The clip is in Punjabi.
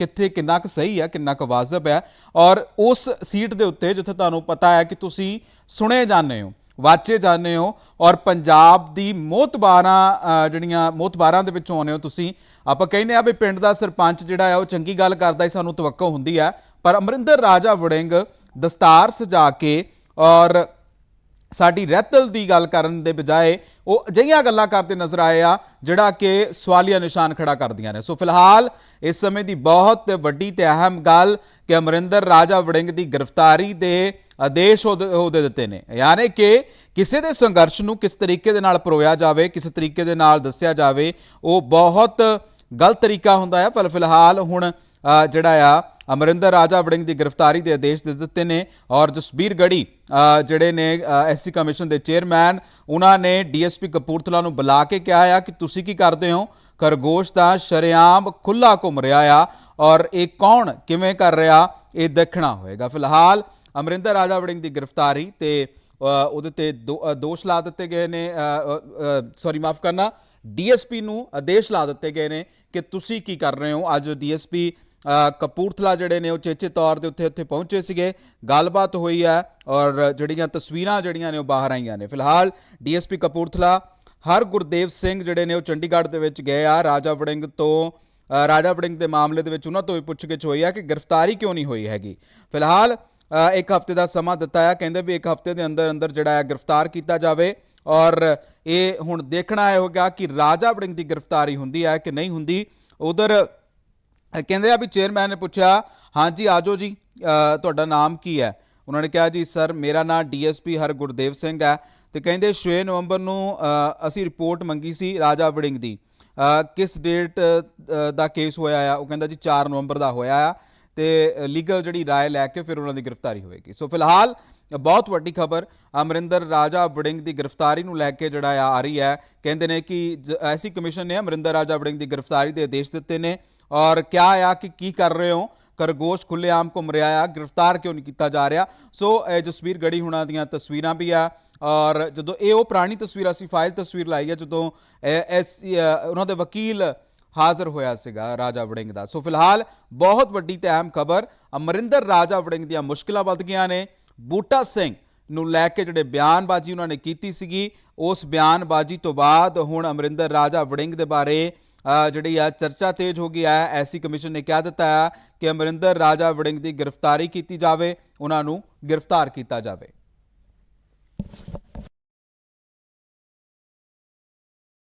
ਕਿੱਥੇ ਕਿੰਨਾ ਕੁ ਸਹੀ ਹੈ ਕਿੰਨਾ ਕੁ ਵਾਜਬ ਹੈ ਔਰ ਉਸ ਸੀਟ ਦੇ ਉੱਤੇ ਜਿੱਥੇ ਤੁਹਾਨੂੰ ਪਤਾ ਹੈ ਕਿ ਤੁਸੀਂ ਸੁਣੇ ਜਾਂਦੇ ਹੋ ਵਾਚੇ ਜਾਂਦੇ ਹੋ ਔਰ ਪੰਜਾਬ ਦੀ ਮੋਤਬਾਰਾਂ ਅ, ਜਿਹੜੀਆਂ ਮੋਤਬਾਰਾਂ ਦੇ ਵਿੱਚੋਂ ਆਉਂਦੇ ਹੋ ਤੁਸੀਂ ਆਪਾਂ ਕਹਿੰਦੇ ਆ ਵੀ ਪਿੰਡ ਦਾ ਸਰਪੰਚ ਜਿਹੜਾ ਆ ਉਹ ਚੰਗੀ ਗੱਲ ਕਰਦਾ ਹੀ ਸਾਨੂੰ ਤਵੱਕੋ ਹੁੰਦੀ ਹੈ। ਪਰ ਅਮਰਿੰਦਰ ਰਾਜਾ ਵੜਿੰਗ ਦਸਤਾਰ ਸਜਾ ਕੇ ਔਰ ਸਾਡੀ ਰਹਿਤਲ ਦੀ ਗੱਲ ਕਰਨ ਦੇ ਬਜਾਏ ਉਹ ਅਜਿਹੀਆਂ ਗੱਲਾਂ ਕਰਦੇ ਨਜ਼ਰ ਆਏ ਆ, ਜਿਹੜਾ ਕਿ ਸਵਾਲੀਆ ਨਿਸ਼ਾਨ ਖੜਾ ਕਰਦੀਆਂ ਨੇ। ਸੋ ਫਿਲਹਾਲ ਇਸ ਸਮੇਂ ਦੀ ਬਹੁਤ ਵੱਡੀ ਤੇ ਅਹਿਮ ਗੱਲ ਕਿ ਅਮਰਿੰਦਰ ਰਾਜਾ ਵੜਿੰਗ ਦੀ ਗ੍ਰਿਫਤਾਰੀ ਦੇ ਆਦੇਸ਼ ਉਹਦੇ ਉਹਦੇ ਦਿੱਤੇ ਨੇ। ਯਾਨੀ ਕਿ ਕਿਸੇ ਦੇ ਸੰਘਰਸ਼ ਨੂੰ ਕਿਸ ਤਰੀਕੇ ਦੇ ਨਾਲ ਪਰੋਇਆ ਜਾਵੇ, ਕਿਸ ਤਰੀਕੇ ਦੇ ਨਾਲ ਦੱਸਿਆ ਜਾਵੇ, ਉਹ ਬਹੁਤ ਗਲਤ ਤਰੀਕਾ ਹੁੰਦਾ ਹੈ। ਪਰ ਫਿਲਹਾਲ ਹੁਣ ਜਿਹੜਾ ਆ, ਅਮਰਿੰਦਰ ਰਾਜਾ ਵੜਿੰਗ ਦੀ ਗ੍ਰਿਫਤਾਰੀ ਦੇ ਆਦੇਸ਼ ਦੇ ਦਿੱਤੇ ਨੇ ਔਰ ਜਸਬੀਰ ਗੜੀ ਜਿਹੜੇ ਨੇ ਐਸਸੀ ਕਮਿਸ਼ਨ ਦੇ ਚੇਅਰਮੈਨ, ਉਹਨਾਂ ਨੇ ਡੀਐਸਪੀ ਕਪੂਰਥਲਾ ਨੂੰ ਬੁਲਾ ਕੇ ਕਿਹਾ ਆ ਕਿ ਤੁਸੀਂ ਕੀ ਕਰਦੇ ਹੋ? ਖਰਗੋਸ਼ ਤਾਂ ਸ਼ਰੇਆਮ ਖੁੱਲਾ ਘੁੰਮ ਰਿਹਾ ਆ ਔਰ ਇਹ ਕੌਣ, ਕਿਵੇਂ ਕਰ ਰਿਹਾ? ਇਹ ਦੇਖਣਾ ਹੋਏਗਾ। ਫਿਲਹਾਲ ਅਮਰਿੰਦਰ ਰਾਜਾ ਵੜਿੰਗ ਦੀ ਗ੍ਰਿਫਤਾਰੀ ਤੇ ਉਹਦੇ ਤੇ ਦੋ- ਦੋਸ਼ ਲਾ ਦਿੱਤੇ ਗਏ ਨੇ ਸੌਰੀ ਮਾਫ ਕਰਨਾ ਡੀਐਸਪੀ ਨੂੰ ਆਦੇਸ਼ ਲਾ ਦਿੱਤੇ ਗਏ ਨੇ ਕਿ ਤੁਸੀਂ ਕੀ ਕਰ ਰਹੇ ਹੋ? ਅੱਜ ਡੀਐਸਪੀ ਕਪੂਰਥਲਾ ਜਿਹੜੇ ਨੇ ਉਹ ਚੇਚੇ ਤੌਰ ਦੇ ਉੱਤੇ ਉੱਥੇ ਪਹੁੰਚੇ ਸੀਗੇ। ਗੱਲਬਾਤ ਹੋਈ ਹੈ ਔਰ ਜਿਹੜੀਆਂ ਤਸਵੀਰਾਂ ਜਿਹੜੀਆਂ ਨੇ ਉਹ ਬਾਹਰ ਆਈਆਂ ਨੇ। ਫਿਲਹਾਲ ਡੀਐਸਪੀ ਕਪੂਰਥਲਾ, ਹਰ ਗੁਰਦੇਵ ਸਿੰਘ ਜਿਹੜੇ ਨੇ ਉਹ ਚੰਡੀਗੜ੍ਹ ਦੇ ਵਿੱਚ ਗਏ ਆ। ਰਾਜਾ ਵੜਿੰਗ ਤੋਂ ਰਾਜਾ ਵੜਿੰਗ ਦੇ ਮਾਮਲੇ ਦੇ ਵਿੱਚ ਉਹਨਾਂ ਤੋਂ ਵੀ ਪੁੱਛਗਿੱਛ ਹੋਈ ਹੈ ਕਿ ਗ੍ਰਿਫਤਾਰੀ ਕਿਉਂ ਨਹੀਂ ਹੋਈ ਹੈਗੀ। ਫਿਲਹਾਲ ਇੱਕ ਹਫ਼ਤੇ ਦਾ ਸਮਾਂ ਦਿੱਤਾ ਹੈ। ਕਹਿੰਦੇ ਵੀ ਇੱਕ ਹਫ਼ਤੇ ਦੇ ਅੰਦਰ ਅੰਦਰ ਜਿਹੜਾ ਹੈ ਗ੍ਰਿਫਤਾਰ ਕੀਤਾ ਜਾਵੇ ਔਰ ਇਹ ਹੁਣ ਦੇਖਣਾ ਹੈ ਹੋਗਾ ਕਿ ਰਾਜਾ ਵੜਿੰਗ ਦੀ ਗ੍ਰਿਫਤਾਰੀ ਹੁੰਦੀ ਹੈ ਕਿ ਨਹੀਂ ਹੁੰਦੀ। ਉਧਰ ਕਹਿੰਦੇ ਆ ਵੀ ਚੇਅਰਮੈਨ ਨੇ ਪੁੱਛਿਆ, ਹਾਂਜੀ, ਆਜੋ ਜੀ ਤੁਹਾਡਾ ਨਾਮ ਕੀ ਹੈ? ਉਹਨਾਂ ਨੇ ਕਿਹਾ, ਜੀ, ਸਰ, ਮੇਰਾ ਨਾਮ ਡੀਐਸਪੀ ਹਰ ਗੁਰਦੇਵ ਸਿੰਘ ਹੈ। ਤੇ ਕਹਿੰਦੇ 6 ਨਵੰਬਰ ਨੂੰ ਅਸੀਂ ਰਿਪੋਰਟ ਮੰਗੀ ਸੀ ਰਾਜਾ ਵੜਿੰਗ ਦੀ। ਕਿਸ ਡੇਟ ਦਾ ਕੇਸ ਹੋਇਆ ਆ? ਉਹ ਕਹਿੰਦਾ, ਜੀ 4 ਨਵੰਬਰ ਦਾ ਹੋਇਆ ਆ ਤੇ ਲੀਗਲ ਜਿਹੜੀ ਰਾਏ ਲੈ ਕੇ ਫਿਰ ਉਹਨਾਂ ਦੀ ਗ੍ਰਿਫਤਾਰੀ ਹੋਵੇਗੀ। ਸੋ ਫਿਲਹਾਲ, ਬਹੁਤ ਵੱਡੀ ਖਬਰ, ਅਮਰਿੰਦਰ ਰਾਜਾ ਵੜਿੰਗ ਦੀ ਗ੍ਰਿਫਤਾਰੀ ਨੂੰ ਲੈ ਕੇ ਜਿਹੜਾ ਆ ਆ ਰਹੀ ਹੈ। ਕਹਿੰਦੇ ਨੇ ਕਿ ਜ- ਐਸੀ ਕਮਿਸ਼ਨ ਨੇ ਅਮਰਿੰਦਰ ਰਾਜਾ ਵੜਿੰਗ ਦੀ ਗ੍ਰਿਫਤਾਰੀ ਦੇ ਆਦੇਸ਼ ਦਿੱਤੇ ਨੇ। ਔਰ ਕਿਆ ਆ ਕਿ ਕੀ ਕਰ ਰਹੇ ਹੋ ਖਰਗੋਸ਼ ਖੁੱਲੇਆਮ ਘੁੰਮ ਰਿਹਾ ਆ ਗ੍ਰਿਫਤਾਰ ਕਿਉਂ ਨਹੀਂ ਕੀਤਾ ਜਾ ਰਿਹਾ ਸੋ ਇਹ ਜਸਵੀਰ ਗੜੀ ਹੁਣਾਂ ਦੀਆਂ ਤਸਵੀਰਾਂ ਵੀ ਆ ਔਰ ਜਦੋਂ ਇਹ ਉਹ ਪੁਰਾਣੀ ਤਸਵੀਰ ਅਸੀਂ ਫਾਈਲ ਤਸਵੀਰ ਲਾਈ ਹੈ ਜਦੋਂ ਇਹ- ਐਸ ਉਹਨਾਂ ਦੇ ਵਕੀਲ ਹਾਜ਼ਰ ਹੋਇਆ ਸੀਗਾ ਰਾਜਾ ਵੜਿੰਗ ਦਾ ਸੋ ਫਿਲਹਾਲ ਬਹੁਤ ਵੱਡੀ ਤੇ ਅਹਿਮ ਖਬਰ ਅਮਰਿੰਦਰ ਰਾਜਾ ਵੜਿੰਗ ਦੀਆਂ ਮੁਸ਼ਕਲਾਂ ਵੱਧ ਗਈਆਂ ਨੇ ਬੂਟਾ ਸਿੰਘ ਨੂੰ ਲੈ ਕੇ ਜਿਹੜੇ ਬਿਆਨਬਾਜ਼ੀ ਉਹਨਾਂ ਨੇ ਕੀਤੀ ਸੀਗੀ ਉਸ ਬਿਆਨਬਾਜ਼ੀ ਤੋਂ ਬਾਅਦ ਹੁਣ ਅਮਰਿੰਦਰ ਰਾਜਾ ਵੜਿੰਗ ਦੇ ਬਾਰੇ ਜਿਹੜੀ ਆ ਚਰਚਾ ਤੇਜ਼ ਹੋ ਗਈ ਹੈ, ਐਸੀ ਕਮਿਸ਼ਨ ਨੇ ਕਹਿ ਦਿੱਤਾ ਹੈ ਕਿ ਅਮਰਿੰਦਰ ਰਾਜਾ ਵੜਿੰਗ ਦੀ ਗ੍ਰਿਫਤਾਰੀ ਕੀਤੀ ਜਾਵੇ, ਉਹਨਾਂ ਨੂੰ ਗ੍ਰਿਫਤਾਰ ਕੀਤਾ ਜਾਵੇ।